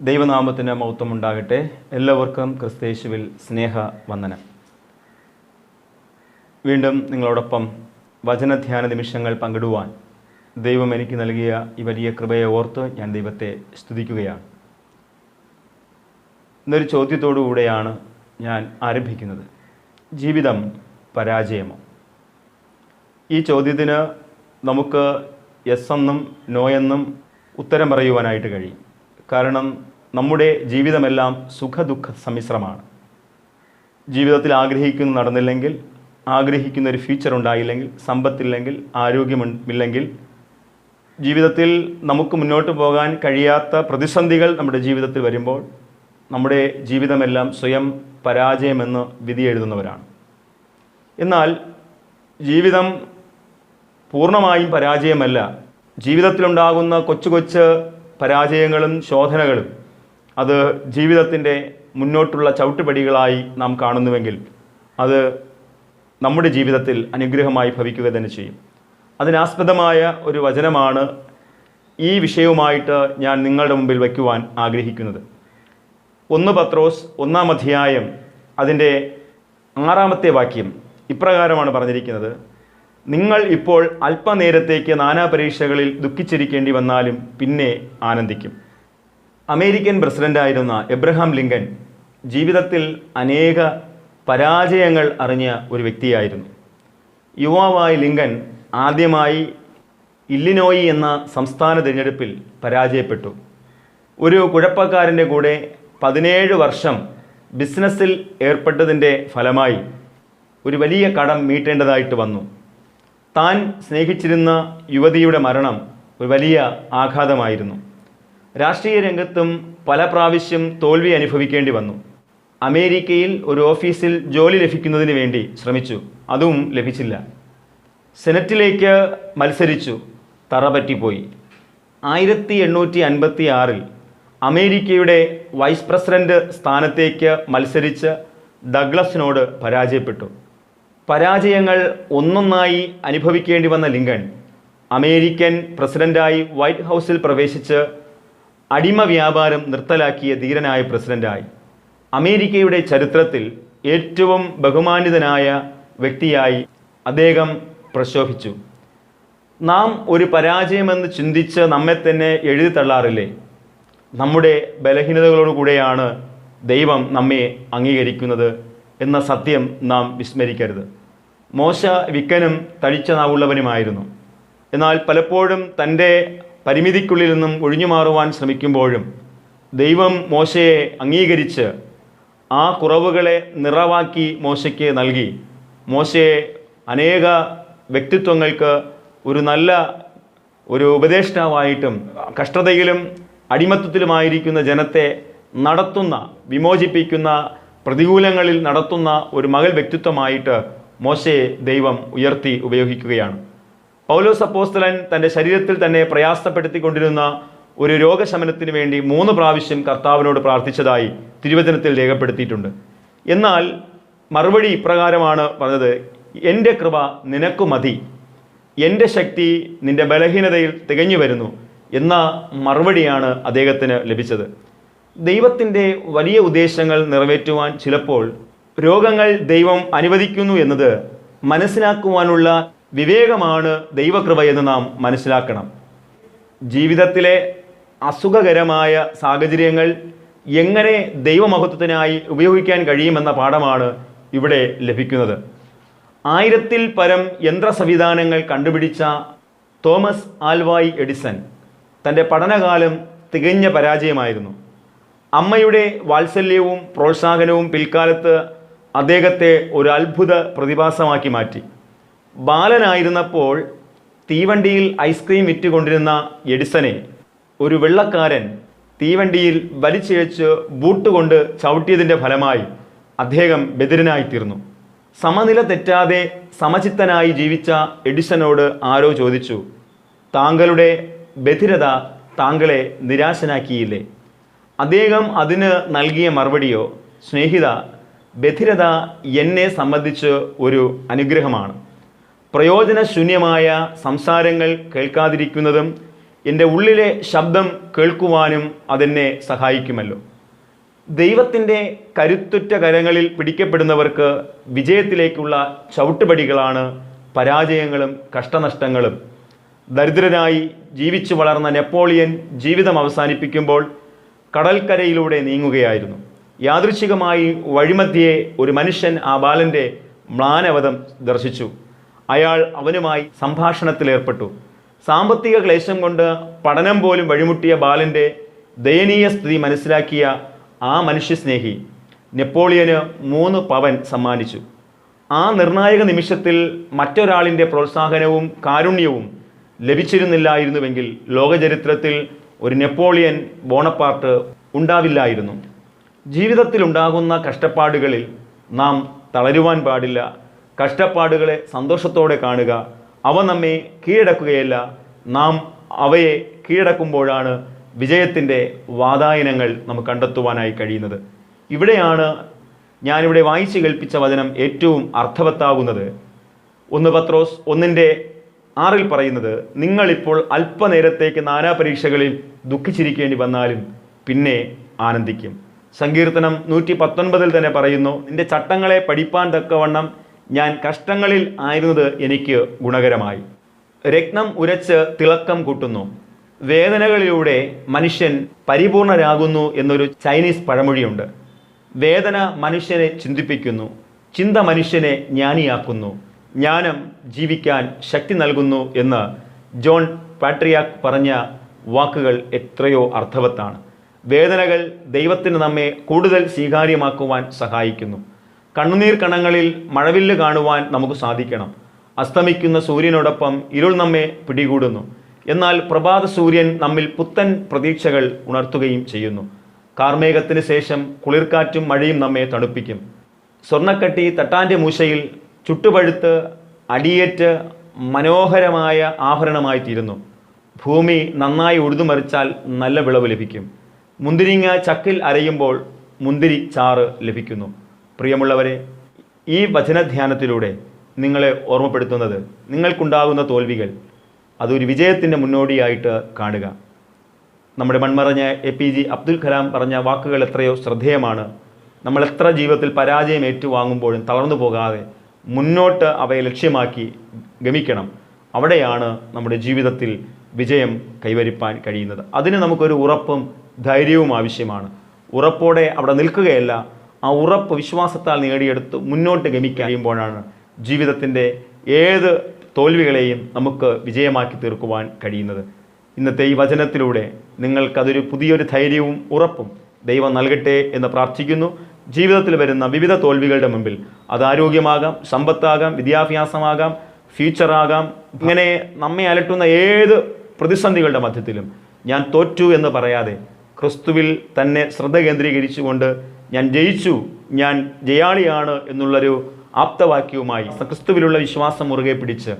ദൈവനാമത്തിന് മൗത്വമുണ്ടാകട്ടെ എല്ലാവർക്കും ക്രിസ്തേശുവിൽ സ്നേഹ വന്ദനം. വീണ്ടും നിങ്ങളോടൊപ്പം വചനധ്യാന നിമിഷങ്ങൾ പങ്കിടുവാൻ ദൈവം എനിക്ക് നൽകിയ ഈ വലിയ കൃപയെ ഓർത്ത് ഞാൻ ദൈവത്തെ സ്തുതിക്കുകയാണ്. ഇന്നൊരു ചോദ്യത്തോടുകൂടെയാണ് ഞാൻ ആരംഭിക്കുന്നത്. ജീവിതം പരാജയമോ? ഈ ചോദ്യത്തിന് നമുക്ക് എസ് എന്നും നോ എന്നും ഉത്തരം പറയുവാനായിട്ട് കഴിയും. കാരണം നമ്മുടെ ജീവിതമെല്ലാം സുഖദുഃഖ സമ്മിശ്രമാണ്. ജീവിതത്തിൽ ആഗ്രഹിക്കുന്ന നടന്നില്ലെങ്കിൽ ആഗ്രഹിക്കുന്ന ഒരു ഫ്യൂച്ചർ ഉണ്ടായില്ലെങ്കിൽ സമ്പത്തില്ലെങ്കിൽ ആരോഗ്യമില്ലെങ്കിൽ ജീവിതത്തിൽ നമുക്ക് മുന്നോട്ട് പോകാൻ കഴിയാത്ത പ്രതിസന്ധികൾ നമ്മുടെ ജീവിതത്തിൽ വരുമ്പോൾ നമ്മുടെ ജീവിതമെല്ലാം സ്വയം പരാജയമെന്ന് വിധി എഴുതുന്നവരാണ്. എന്നാൽ ജീവിതം പൂർണമായും പരാജയമല്ല. ജീവിതത്തിലുണ്ടാകുന്ന കൊച്ചു കൊച്ചു പരാജയങ്ങളും ശോധനകളും അത് ജീവിതത്തിന്റെ മുന്നോട്ടുള്ള ചവിട്ടുപടികളായി നാം കാണുന്നുവെങ്കിൽ അത് നമ്മുടെ ജീവിതത്തിൽ അനുഗ്രഹമായി ഭവിക്കുക തന്നെ ചെയ്യും. അതിനാസ്പദമായ ഒരു വചനമാണ് ഈ വിഷയവുമായിട്ട് ഞാൻ നിങ്ങളുടെ മുമ്പിൽ വയ്ക്കുവാൻ ആഗ്രഹിക്കുന്നത്. ഒന്ന് പത്രോസ് ഒന്നാം അധ്യായം അതിന്റെ ആറാമത്തെ വാക്യം ഇപ്രകാരമാണ് പറഞ്ഞിരിക്കുന്നത്. നിങ്ങൾ ഇപ്പോൾ അല്പനേരത്തേക്ക് നാനാ പരീക്ഷകളിൽ ദുഃഖിച്ചിരിക്കേണ്ടി വന്നാലും പിന്നെ ആനന്ദിക്കും. അമേരിക്കൻ പ്രസിഡന്റായിരുന്ന എബ്രഹാം ലിങ്കൻ ജീവിതത്തിൽ അനേക പരാജയങ്ങൾ അറിഞ്ഞ ഒരു വ്യക്തിയായിരുന്നു. യുവാവായ ലിങ്കൻ ആദ്യമായി ഇല്ലിനോയി എന്ന സംസ്ഥാന തിരഞ്ഞെടുപ്പിൽ പരാജയപ്പെട്ടു. ഒരു കുഴപ്പക്കാരന്റെ കൂടെ പതിനേഴ് വർഷം ബിസിനസ്സിൽ ഏർപ്പെട്ടതിന്റെ ഫലമായി ഒരു വലിയ കടം മീട്ടേണ്ടതായിട്ട് വന്നു. താൻ സ്നേഹിച്ചിരുന്ന യുവതിയുടെ മരണം ഒരു വലിയ ആഘാതമായിരുന്നു. രാഷ്ട്രീയ രംഗത്തും പല പ്രാവശ്യം തോൽവി അനുഭവിക്കേണ്ടി വന്നു. അമേരിക്കയിൽ ഒരു ഓഫീസിൽ ജോലി ലഭിക്കുന്നതിന് വേണ്ടി ശ്രമിച്ചു. അതും ലഭിച്ചില്ല. സെനറ്റിലേക്ക് മത്സരിച്ചു. തറ പറ്റിപ്പോയി ആയിരത്തി എണ്ണൂറ്റി അൻപത്തി ആറിൽ അമേരിക്കയുടെ വൈസ് പ്രസിഡന്റ് സ്ഥാനത്തേക്ക് മത്സരിച്ച് ഡഗ്ലസിനോട് പരാജയപ്പെട്ടു. പരാജയങ്ങൾ ഒന്നൊന്നായി അനുഭവിക്കേണ്ടി വന്ന ലിങ്കൺ അമേരിക്കൻ പ്രസിഡന്റായി വൈറ്റ് ഹൗസിൽ പ്രവേശിച്ച് അടിമ വ്യാപാരം നിർത്തലാക്കിയ ധീരനായ പ്രസിഡന്റായി. അമേരിക്കയുടെ ചരിത്രത്തിൽ ഏറ്റവും ബഹുമാനിതനായ വ്യക്തിയായി അദ്ദേഹം പ്രശോഭിച്ചു. നാം ഒരു പരാജയമെന്ന് ചിന്തിച്ച് നമ്മെ തന്നെ എഴുതി തള്ളാറില്ലേ? നമ്മുടെ ബലഹീനതകളോടുകൂടെയാണ് ദൈവം നമ്മെ അംഗീകരിക്കുന്നത് എന്ന സത്യം നാം വിസ്മരിക്കരുത്. മോശ വിക്കനും തഴിച്ച നാവുള്ളവനുമായിരുന്നു എന്നാൽ പലപ്പോഴും തന്റെ പരിമിതിക്കുള്ളിൽ നിന്നും ഒഴിഞ്ഞു മാറുവാൻ ശ്രമിക്കുമ്പോഴും ദൈവം മോശയെ അംഗീകരിച്ച് ആ കുറവുകളെ നിറവാക്കി മോശയ്ക്ക് നൽകി. മോശയെ അനേക വ്യക്തിത്വങ്ങൾക്ക് ഒരു നല്ല ഒരു ഉപദേഷ്ടാവായിട്ടും കഷ്ടതയിലും അടിമത്തത്തിലുമായിരിക്കുന്ന ജനത്തെ നടത്തുന്ന വിമോചിപ്പിക്കുന്ന പ്രതികൂലങ്ങളിൽ നടത്തുന്ന ഒരു മകൾ വ്യക്തിത്വമായിട്ട് മോശയെ ദൈവം ഉയർത്തി ഉപയോഗിക്കുകയാണ്. പൗലോസ് അപ്പോസ്തലൻ തന്റെ ശരീരത്തിൽ തന്നെ പ്രയാസപ്പെടുത്തിക്കൊണ്ടിരുന്ന ഒരു രോഗശമനത്തിന് വേണ്ടി മൂന്ന് പ്രാവശ്യം കർത്താവിനോട് പ്രാർത്ഥിച്ചതായി തിരുവചനത്തിൽ രേഖപ്പെടുത്തിയിട്ടുണ്ട്. എന്നാൽ മറുപടി ഇപ്രകാരമാണ് പറഞ്ഞത് എന്റെ കൃപ നിനക്കു മതി. എന്റെ ശക്തി നിന്റെ ബലഹീനതയിൽ തികഞ്ഞു വരുന്നു എന്ന മറുപടിയാണ് അദ്ദേഹത്തിന് ലഭിച്ചത്. ദൈവത്തിന്റെ വലിയ ഉദ്ദേശങ്ങൾ നിറവേറ്റുവാൻ ചിലപ്പോൾ രോഗങ്ങൾ ദൈവം അനുവദിക്കുന്നു എന്നത് മനസ്സിലാക്കുവാനുള്ള വിവേകമാണ് ദൈവകൃപ എന്ന് നാം മനസ്സിലാക്കണം. ജീവിതത്തിലെ അസുഖകരമായ സാഹചര്യങ്ങൾ എങ്ങനെ ദൈവമഹത്വത്തിനായി ഉപയോഗിക്കാൻ കഴിയുമെന്ന പാഠമാണ് ഇവിടെ ലഭിക്കുന്നത്. ആയിരത്തിൽ പരം യന്ത്ര സംവിധാനങ്ങൾ കണ്ടുപിടിച്ച തോമസ് ആൽവായി എഡിസൺ തന്റെ പഠനകാലം തികഞ്ഞ പരാജയമായിരുന്നു. അമ്മയുടെ വാത്സല്യവും പ്രോത്സാഹനവും പിൽക്കാലത്ത് അദ്ദേഹത്തെ ഒരു അത്ഭുത പ്രതിഭാസമാക്കി മാറ്റി. ബാലനായിരുന്നപ്പോൾ തീവണ്ടിയിൽ ഐസ്ക്രീം വിറ്റുകൊണ്ടിരുന്ന എഡിസനെ ഒരു വെള്ളക്കാരൻ തീവണ്ടിയിൽ വലിച്ചിഴച്ച് ബൂട്ട് കൊണ്ട് ചവിട്ടിയതിന്റെ ഫലമായി അദ്ദേഹം ബദിരനായിത്തീർന്നു സമനില തെറ്റാതെ സമചിത്തനായി ജീവിച്ച എഡിസനോട് ആരോ ചോദിച്ചു താങ്കളുടെ ബധിരത താങ്കളെ നിരാശനാക്കിയില്ലേ? അദ്ദേഹം അതിന് നൽകിയ മറുപടിയോ സ്നേഹിത ബധിരത എന്നെ സംബന്ധിച്ച് ഒരു അനുഗ്രഹമാണ്. പ്രയോജനശൂന്യമായ സംസാരങ്ങൾ കേൾക്കാതിരിക്കുന്നതും എന്റെ ഉള്ളിലെ ശബ്ദം കേൾക്കുവാനും അതെന്നെ സഹായിക്കുമല്ലോ. ദൈവത്തിന്റെ കരുത്തുറ്റ കരങ്ങളിൽ പിടിക്കപ്പെടുന്നവർക്ക് വിജയത്തിലേക്കുള്ള ചവിട്ടുപടികളാണ് പരാജയങ്ങളും കഷ്ടനഷ്ടങ്ങളും. ദരിദ്രനായി ജീവിച്ചു വളർന്ന നെപ്പോളിയൻ ജീവിതം അവസാനിപ്പിക്കുമ്പോൾ കടൽക്കരയിലൂടെ നീങ്ങുകയായിരുന്നു. യാദൃശികമായി വഴിമധ്യേ ഒരു മനുഷ്യൻ ആ ബാലന്റെ മ്ലാനവധം ദർശിച്ചു. അയാൾ അവനുമായി സംഭാഷണത്തിലേർപ്പെട്ടു. സാമ്പത്തിക ക്ലേശം കൊണ്ട് പഠനം പോലും വഴിമുട്ടിയ ബാലന്റെ ദയനീയ സ്ഥിതി മനസ്സിലാക്കിയ ആ മനുഷ്യസ്നേഹി നെപ്പോളിയന് മൂന്ന് പവൻ സമ്മാനിച്ചു. ആ നിർണായക നിമിഷത്തിൽ മറ്റൊരാളിന്റെ പ്രോത്സാഹനവും കാരുണ്യവും ലഭിച്ചിരുന്നില്ലായിരുന്നുവെങ്കിൽ ലോകചരിത്രത്തിൽ ഒരു നെപ്പോളിയൻ ബോണപ്പാർട്ട് ഉണ്ടാവില്ലായിരുന്നു. ജീവിതത്തിൽ ഉണ്ടാകുന്ന കഷ്ടപ്പാടുകളിൽ നാം തളരുവാൻ പാടില്ല. കഷ്ടപ്പാടുകളെ സന്തോഷത്തോടെ കാണുക. അവ നമ്മെ കീഴടക്കുകയല്ല. നാം അവയെ കീഴടക്കുമ്പോഴാണ് വിജയത്തിന്റെ വാതായനങ്ങൾ നമുക്ക് കണ്ടെത്തുവാനായി കഴിയുന്നത്. ഇവിടെയാണ് ഞാനിവിടെ വായിച്ചു കേൾപ്പിച്ച വചനം ഏറ്റവും അർത്ഥവത്താകുന്നത്. ഒന്ന് പത്രോസ് ഒന്നിന്റെ ആറിൽ പറയുന്നത് നിങ്ങളിപ്പോൾ അല്പനേരത്തേക്ക് നാനാ പരീക്ഷകളിൽ ദുഃഖിച്ചിരിക്കേണ്ടി വന്നാലും പിന്നെ ആനന്ദിക്കും. സങ്കീർത്തനം നൂറ്റി പത്തൊൻപതിൽ തന്നെ പറയുന്നു നിന്റെ ചട്ടങ്ങളെ പഠിപ്പാൻ തക്കവണ്ണം ഞാൻ കഷ്ടങ്ങളിൽ ആയിരുന്നത് എനിക്ക് ഗുണകരമായി. രത്നം ഉരച്ച് തിളക്കം കൂട്ടുന്നു. വേദനകളിലൂടെ മനുഷ്യൻ പരിപൂർണരാകുന്നു എന്നൊരു ചൈനീസ് പഴമൊഴിയുണ്ട്. വേദന മനുഷ്യനെ ചിന്തിപ്പിക്കുന്നു. ചിന്ത മനുഷ്യനെ ജ്ഞാനിയാക്കുന്നു. ജ്ഞാനം ജീവിക്കാൻ ശക്തി നൽകുന്നു എന്ന് ജോൺ പാട്രിയാക് പറഞ്ഞ വാക്കുകൾ എത്രയോ അർത്ഥവത്താണ്. വേദനകൾ ദൈവത്തിന് നമ്മെ കൂടുതൽ സ്വീകാര്യമാക്കുവാൻ സഹായിക്കുന്നു. കണ്ണുനീർ കണങ്ങളിൽ മഴവില്ല് കാണുവാൻ നമുക്ക് സാധിക്കണം. അസ്തമിക്കുന്ന സൂര്യനോടൊപ്പം ഇരുൾ നമ്മെ പിടികൂടുന്നു. എന്നാൽ പ്രഭാത സൂര്യൻ നമ്മിൽ പുത്തൻ പ്രതീക്ഷകൾ ഉണർത്തുകയും ചെയ്യുന്നു. കാർമേഘത്തിന് ശേഷം കുളിർക്കാറ്റും മഴയും നമ്മെ തണുപ്പിക്കും. സ്വർണക്കട്ടി തട്ടാന്റെ മൂശയിൽ ചുട്ടുപഴുത്ത് അടിയേറ്റ് മനോഹരമായ ആഭരണമായി തീരുന്നു ഭൂമി നന്നായി ഉഴുതുമറിച്ചാൽ നല്ല വിളവ് ലഭിക്കും. മുന്തിരിങ്ങ ചക്കിൽ അരയുമ്പോൾ മുന്തിരി ചാറ് ലഭിക്കുന്നു. പ്രിയമുള്ളവരെ ഈ വചനധ്യാനത്തിലൂടെ നിങ്ങളെ ഓർമ്മപ്പെടുത്തുന്നത് നിങ്ങൾക്കുണ്ടാകുന്ന തോൽവികൾ. അതൊരു വിജയത്തിന്റെ മുന്നോടിയായിട്ട് കാണുക. നമ്മുടെ മൺമറഞ്ഞ A P J Abdul Kalam പറഞ്ഞ വാക്കുകൾ എത്രയോ ശ്രദ്ധേയമാണ്. നമ്മൾ എത്ര ജീവിതത്തിൽ പരാജയം ഏറ്റുവാങ്ങുമ്പോഴും തളർന്നു പോകാതെ മുന്നോട്ട് അവയെ ലക്ഷ്യമാക്കി ഗമിക്കണം. അവിടെയാണ് നമ്മുടെ ജീവിതത്തിൽ വിജയം കൈവരിപ്പാൻ കഴിയുന്നത്. അതിന് നമുക്കൊരു ഉറപ്പും ധൈര്യവും ആവശ്യമാണ്. ഉറപ്പോടെ അവിടെ നിൽക്കുകയല്ല ആ ഉറപ്പ് വിശ്വാസത്താൽ നേടിയെടുത്ത് മുന്നോട്ട് ഗമിക്കാൻ ജീവിതത്തിന്റെ ഏത് തോൽവികളെയും നമുക്ക് വിജയമാക്കി തീർക്കുവാൻ കഴിയുന്നത്. ഇന്നത്തെ ഈ വചനത്തിലൂടെ നിങ്ങൾക്കതൊരു പുതിയൊരു ധൈര്യവും ഉറപ്പും ദൈവം നൽകട്ടെ എന്ന് പ്രാർത്ഥിക്കുന്നു. ജീവിതത്തിൽ വരുന്ന വിവിധ തോൽവികളുടെ മുമ്പിൽ. അത് ആരോഗ്യമാകാം സമ്പത്താകാം വിദ്യാഭ്യാസമാകാം ഫ്യൂച്ചറാകാം. ഇങ്ങനെ നമ്മെ അലട്ടുന്ന ഏത് പ്രതിസന്ധികളുടെ മധ്യത്തിലും ഞാൻ തോറ്റു എന്ന് പറയാതെ ക്രിസ്തുവിൽ തന്നെ ശ്രദ്ധ കേന്ദ്രീകരിച്ചുകൊണ്ട് ഞാൻ ജയിച്ചു ഞാൻ ജയാളിയാണ് എന്നുള്ളൊരു ആപ്തവാക്യവുമായി ക്രിസ്തുവിലുള്ള വിശ്വാസം മുറുകെ പിടിച്ച്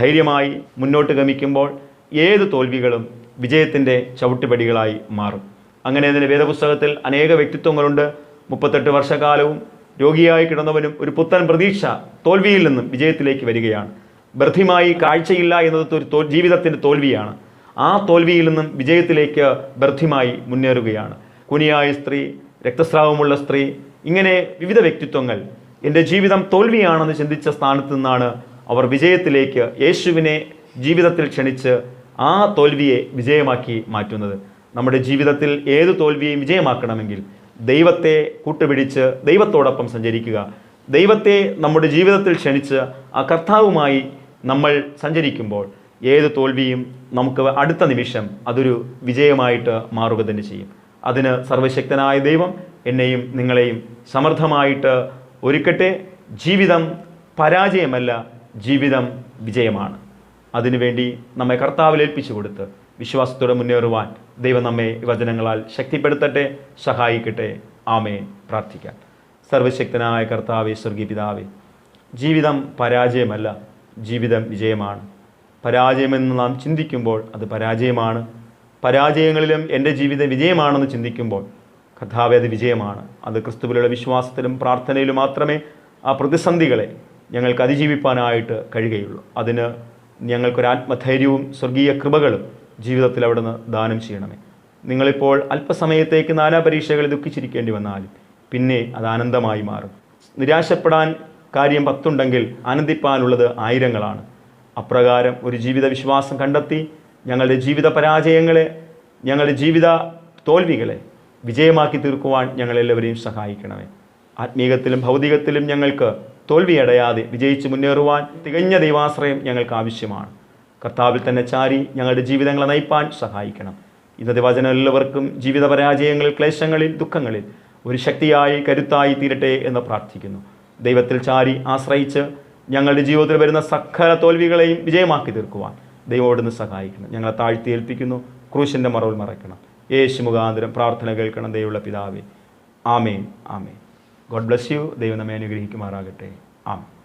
ധൈര്യമായി മുന്നോട്ട് ഗമിക്കുമ്പോൾ ഏത് തോൽവികളും വിജയത്തിന്റെ ചവിട്ടുപടികളായി മാറും. അങ്ങനെ അതിന്റെ വേദപുസ്തകത്തിൽ അനേക വ്യക്തിത്വങ്ങളുണ്ട്. മുപ്പത്തെട്ട് വർഷക്കാലവും രോഗിയായി കിടന്നവനും ഒരു പുത്തൻ പ്രതീക്ഷ തോൽവിയിൽ നിന്നും വിജയത്തിലേക്ക് വരികയാണ്. ബർദ്ധിമായി കാഴ്ചയില്ല എന്നത് ഒരു ജീവിതത്തിന്റെ തോൽവിയാണ്. ആ തോൽവിയിൽ നിന്നും വിജയത്തിലേക്ക് ബർദ്ധിമായി മുന്നേറുകയാണ്. കുനിയായ സ്ത്രീ രക്തസ്രാവമുള്ള സ്ത്രീ ഇങ്ങനെ വിവിധ വ്യക്തിത്വങ്ങൾ. എന്റെ ജീവിതം തോൽവിയാണെന്ന് ചിന്തിച്ച സ്ഥാനത്ത് നിന്നാണ് അവർ വിജയത്തിലേക്ക് യേശുവിനെ ജീവിതത്തിൽ ക്ഷണിച്ച് ആ തോൽവിയെ വിജയമാക്കി മാറ്റുന്നത്. നമ്മുടെ ജീവിതത്തിൽ ഏത് തോൽവിയെയും വിജയമാക്കണമെങ്കിൽ ദൈവത്തെ കൂട്ടുപിടിച്ച് ദൈവത്തോടൊപ്പം സഞ്ചരിക്കുക. ദൈവത്തെ നമ്മുടെ ജീവിതത്തിൽ ക്ഷണിച്ച് ആ കർത്താവുമായി നമ്മൾ സഞ്ചരിക്കുമ്പോൾ ഏത് തോൽവിയും നമുക്ക് അടുത്ത നിമിഷം അതൊരു വിജയമായിട്ട് മാറുക തന്നെ ചെയ്യും. അതിന് സർവശക്തനായ ദൈവം എന്നെയും നിങ്ങളെയും സമർത്ഥമായിട്ട് ഒരുക്കട്ടെ. ജീവിതം പരാജയമല്ല ജീവിതം വിജയമാണ്. അതിനുവേണ്ടി നമ്മെ കർത്താവിൽ ഏൽപ്പിച്ചു കൊടുത്ത് വിശ്വാസത്തോടെ മുന്നേറുവാൻ ദൈവം നമ്മെ വചനങ്ങളാൽ ശക്തിപ്പെടുത്തട്ടെ സഹായിക്കട്ടെ. ആമേ പ്രാർത്ഥിക്കാം. സർവശക്തനായ കർത്താവെ സ്വർഗീയ പിതാവേ ജീവിതം പരാജയമല്ല ജീവിതം വിജയമാണ്. പരാജയമെന്ന് നാം ചിന്തിക്കുമ്പോൾ അത് പരാജയമാണ്. പരാജയങ്ങളിലും എന്റെ ജീവിതം വിജയമാണെന്ന് ചിന്തിക്കുമ്പോൾ കർത്താവെ അത് വിജയമാണ്. അത് ക്രിസ്തുവിലുള്ള വിശ്വാസത്തിലും പ്രാർത്ഥനയിലും മാത്രമേ ആ പ്രതിസന്ധികളെ ഞങ്ങൾക്ക് അതിജീവിപ്പാനായിട്ട് കഴിയുകയുള്ളൂ. അതിന് ഞങ്ങൾക്കൊരു ആത്മധൈര്യവും സ്വർഗീയ കൃപകളും ജീവിതത്തിൽ അവിടുന്ന് ദാനം ചെയ്യണമേ. നിങ്ങളിപ്പോൾ അല്പസമയത്തേക്ക് നാനാ പരീക്ഷകളിൽ ദുഃഖിച്ചിരിക്കേണ്ടി വന്നാലും പിന്നെ അത് ആനന്ദമായി മാറും. നിരാശപ്പെടാൻ കാര്യം പത്തുണ്ടെങ്കിൽ ആനന്ദിപ്പാനുള്ളത് ആയിരങ്ങളാണ്. അപ്രകാരം ഒരു ജീവിത വിശ്വാസം കണ്ടെത്തി ഞങ്ങളുടെ ജീവിത പരാജയങ്ങളെ ഞങ്ങളുടെ ജീവിത തോൽവികളെ വിജയമാക്കി തീർക്കുവാൻ ഞങ്ങളെല്ലാവരെയും സഹായിക്കണമേ. ആത്മീകത്തിലും ഭൗതികത്തിലും ഞങ്ങൾക്ക് തോൽവിയടയാതെ വിജയിച്ച് മുന്നേറുവാൻ തികഞ്ഞ ദൈവാശ്രയം ഞങ്ങൾക്ക് ആവശ്യമാണ്. കർത്താവിൽ തന്നെ ചാരി ഞങ്ങളുടെ ജീവിതങ്ങളെ നയിപ്പാൻ സഹായിക്കണം. ഇന്നത്തെ വചനം എല്ലാവർക്കും ജീവിത പരാജയങ്ങളിൽ ക്ലേശങ്ങളിൽ ദുഃഖങ്ങളിൽ ഒരു ശക്തിയായി കരുത്തായി തീരട്ടെ എന്ന് പ്രാർത്ഥിക്കുന്നു. ദൈവത്തിൽ ചാരി ആശ്രയിച്ച് ഞങ്ങളുടെ ജീവിതത്തിൽ വരുന്ന സകല തോൽവികളെയും വിജയമാക്കി തീർക്കുവാൻ ദൈവോടുന്ന് സഹായിക്കണം. ഞങ്ങളെ താഴ്ത്തി ഏൽപ്പിക്കുന്നു. ക്രൂശിന്റെ മറവിൽ മറയ്ക്കണം. യേശു മുഖാന്തരം പ്രാർത്ഥന കേൾക്കണം ദൈവമുള്ള പിതാവേ. ആമേൻ. ആമേൻ. God bless you. ദൈവം നമ്മെ അനുഗ്രഹിക്കുമാറാകട്ടെ. ആമേൻ.